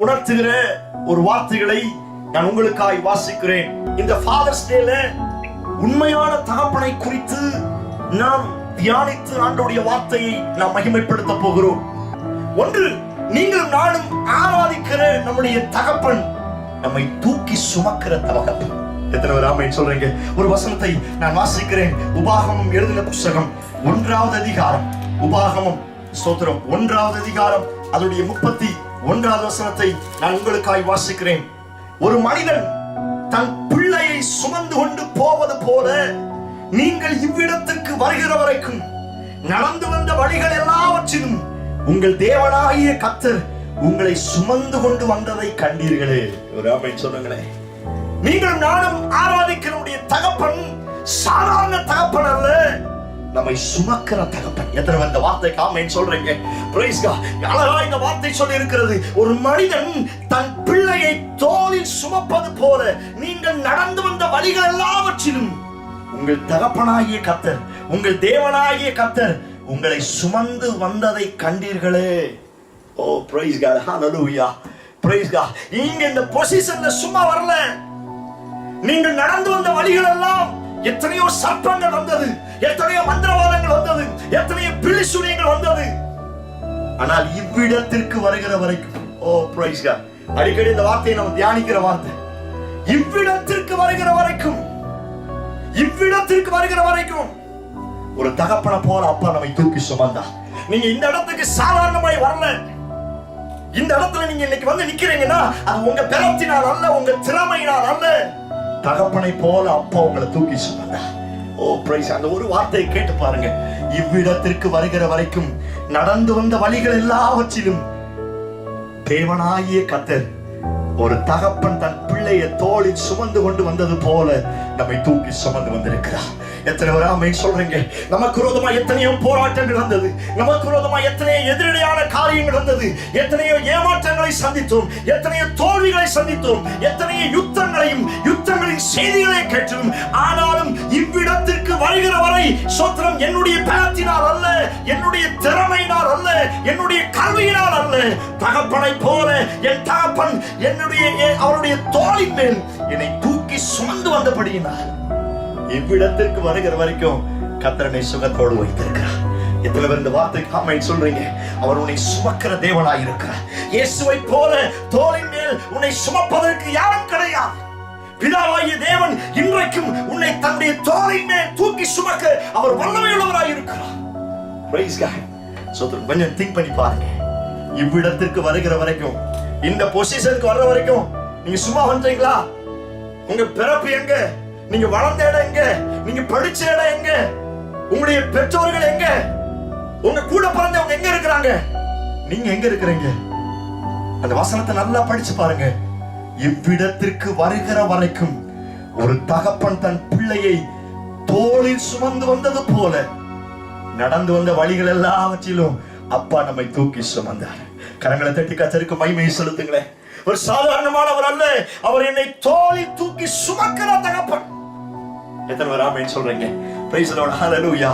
உணர்த்துகிற ஒரு வார்த்தைகளை நான் உங்களுக்காய் வாசிக்கிறேன். இந்த ஃபாதர்ஸ் டேல உண்மையான தகப்பனை குறித்து நாம் தியானித்து ஆண்டோடைய வார்த்தையை நாம் மகிமைப்படுத்த போகிறோம். ஒன்று நீங்களும் நானும் ஆராதிக்கிற நம்முடைய தகப்பன் நம்மை தூக்கி சுமக்கிற தகப்பன் எத்தனை பேர் சொல்றீங்க? ஒரு வசனத்தை நான் வாசிக்கிறேன். உபாகமம் எழுதின புஸ்தகம் ஒன்றாவது அதிகாரம். உபாகமம் ஸ்தோத்திரம். ஒன்றாவது அதிகாரம் அதனுடைய முப்பத்தி ஒன்றாவது வசனத்தை நான் உங்களுக்காய் வாசிக்கிறேன். ஒரு மனிதன் தன் பிள்ளையை சுமந்து கொண்டு போவது போல நீங்கள் இவ்விடத்திற்கு வருகிற வரைக்கும் நடந்து வந்த வழிகள் எல்லாவற்றிலும் உங்கள் தேவனாகிய கத்தர் உங்களை சுமந்து கொண்டு வந்ததை கண்டீர்களே. ஒரு அப்படின்னு சொல்லுங்களேன். நீங்கள் நானும் ஆராதிக்கிறவுடைய தகப்பன் சாரா நம்மை சுமக்கிற தகப்பன். எத்தனை இந்த வார்த்தை காமென்னு சொல்றீங்க? பிரைஸ்கா அழகா இந்த வார்த்தை சொல்லி இருக்கிறது ஒரு மனிதன் தன் பிள்ளையை தோளில் சுமப்பது போல நீங்கள் நடந்து வந்த வழிகள் எல்லாவற்றிலும் உங்கள் தகப்பனாகிய கத்தர் உங்கள் தேவனாகிய கத்தர் உங்களை சுமந்து வந்ததை கண்டீர்களே. ஓ பிரைஸ் காட் ஹalleluya பிரைஸ் காட் இங்க இந்த பொசிஷன்ல சும்மா வரல. நீங்கள் நடந்து வந்த வழிகள் எல்லாம் எத்தனையோ சர்ப்பங்கள் வந்தது. எத்தனையோ மந்திரவாதங்கள் வந்தது எத்தனையோ பிழிசுரியங்கள் வந்தது. ஆனால் இவ்விடத்திற்கு வருகிற வரைக்கும் ஓ பிரைஸ்கா அடிக்கடி இந்த வார்த்தையை நம்ம தியானிக்கிற வார்த்தை. இவ்விடத்திற்கு வருகிற வரைக்கும் இவ்விடத்திற்கு வருகிற வரைக்கும் ஒரு தகப்பனை போல அப்பா நம்மை தூக்கி சுமந்தா நீங்க இந்த இடத்துக்கு சாதாரணமாய் வரல. இந்த இடத்துல நீங்க இன்னைக்கு வந்து நிக்கிறீங்கன்னா அது உங்க பலத்தினால் அல்ல உங்க திறமையினால் அல்ல. தகப்பனை போல அப்பா உங்களை தூக்கி சுமந்தா ஓ பிரைஸ் அந்த ஒரு வார்த்தையை கேட்டு பாருங்க. இவ்விடத்திற்கு வருகிற வரைக்கும் நடந்து வந்த வழிகள் எல்லாவற்றிலும் தேவனாகிய கத்தர் ஒரு தகப்பன் தன் பிள்ளையை தோளில் சுமந்து கொண்டு வந்தது போல நம்மை தூக்கி சுமந்து வந்திருக்கிறார். எத்தனை ஒரு ஆமென் சொல்றீங்க. நமக்கு விரோதமா எத்தனையோ போராட்டங்கள் நடந்தது நமக்கு விரோதமா எத்தனையோ எதிரடையான காரியங்கள் நடந்தது எத்தனையோ ஏமாற்றங்களை சந்தித்தோம். எத்தனையோ தோல்விகளை சந்தித்தோம். எத்தனையோ யுத்தங்களையும் யுத்தங்களின் செய்திகளை கேட்டோம். ஆனாலும் இவ்விடத்திற்கு வருகிற வரை சோத்திரம் என்னுடைய பலத்தினால் அல்ல என்னுடைய திறமையினால் அல்ல என்னுடைய கல்வியினால் அல்ல. தகப்பனை போல என் தகப்பன் என்னுடைய அவருடைய தோழின் மேல் என்னை தூக்கி சுமந்து வந்தபடியினால் இவ்விடத்திற்கு வருகிற வரைக்கும் கத்தரனை சுகத்தோடு வைத்திருக்கிறார். எத்தனை பேர் இந்த வார்த்தைக்கு ஆமை சொல்றீங்க? அவர் உன்னை சுமக்கிற தேவனாய் இருக்கிறார் இயேசுவை போல தோளின் மேல் உன்னை சுமப்பதற்கு யாரும் கிடையாது. பிதாவாகிய தேவன் இன்றைக்கும் உன்னை தன்னுடைய தோளின் மேல் தூக்கி சுமக்க அவர் வல்லமையுள்ளவராய் இருக்கிறார் Praise கொஞ்சம் திங்க் பண்ணி பாருங்க. இவ்விடத்திற்கு வருகிற வரைக்கும் இந்த பொசிஷனுக்கு வர்ற வரைக்கும் நீங்க சும்மா வந்துட்டீங்களா? உங்க பிறப்பு எங்க? நீங்க வளர்ந்த இடம் எங்க? நீங்க படிச்ச இடம் எங்க? உங்களுடைய பெற்றோர்கள் எங்க? உங்க கூட பிறந்தவங்க எங்க இருக்கிறாங்க? நீங்க எங்க இருக்கிறீங்க? அந்த வசனத்தை நல்லா படிச்சு பாருங்க. இவ்விடத்திற்கு வருகிற வரைக்கும் ஒரு தகப்பன் தன் பிள்ளையை தோளில் சுமந்து வந்தது போல நடந்து வந்த வழிகள் எல்லாவற்றிலும் அப்பா நம்மை தூக்கி சுமந்தார். கரங்களை தட்டி கத்தருக்கு மைமையை செலுத்துங்களேன். ஒரு சாதாரணமானவர் அல்ல. அவர் என்னை தோளில் தூக்கி சுமக்கிற தகப்பன். எத்தனை பேர் ஆமென் சொல்றீங்க? பிரைஸ் லார்ட் ஹalleluya